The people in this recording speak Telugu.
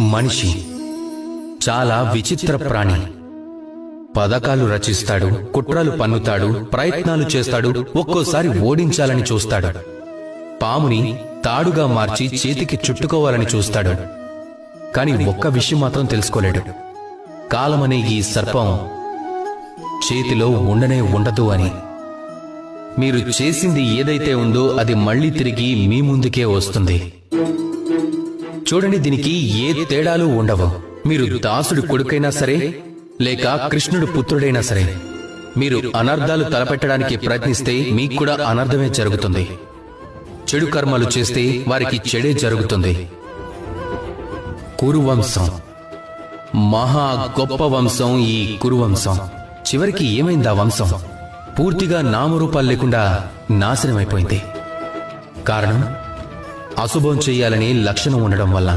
మనిషి చాలా విచిత్ర ప్రాణి. పథకాలు రచిస్తాడు కుట్రలు పన్నుతాడు ప్రయత్నాలు చేస్తాడు ఒక్కోసారి ఓడించాలని చూస్తాడు. పాముని తాడుగా మార్చి చేతికి చుట్టుకోవాలని చూస్తాడు. కాని ఒక్క విషయం మాత్రం తెలుసుకోలేడు. కాలమనే ఈ సర్పం చేతిలో ఉండనే ఉండదు అని. మీరు చేసింది ఏదైతే ఉందో అది మళ్ళీ తిరిగి మీ ముందుకే వస్తుంది. చూడండి దీనికి ఏ తేడాలు ఉండవు. మీరు దాసుడి కొడుకైనా సరే లేక కృష్ణుడు పుత్రుడైనా సరే మీరు అనర్థాలు తలపెట్టడానికి ప్రయత్నిస్తే మీకు కూడా అనర్థమే జరుగుతుంది. చెడు కర్మలు చేస్తే వారికి చెడే జరుగుతుంది. కురువంశం. మహా గొప్ప వంశం ఈ కురువంశం. చివరికి ఏమైంది ఆ వంశం? పూర్తిగా నామరూపాలు లేకుండా నాశనమైపోయింది. కారణం? అశుభం చేయాలని లక్షణం ఉండడం వల్ల.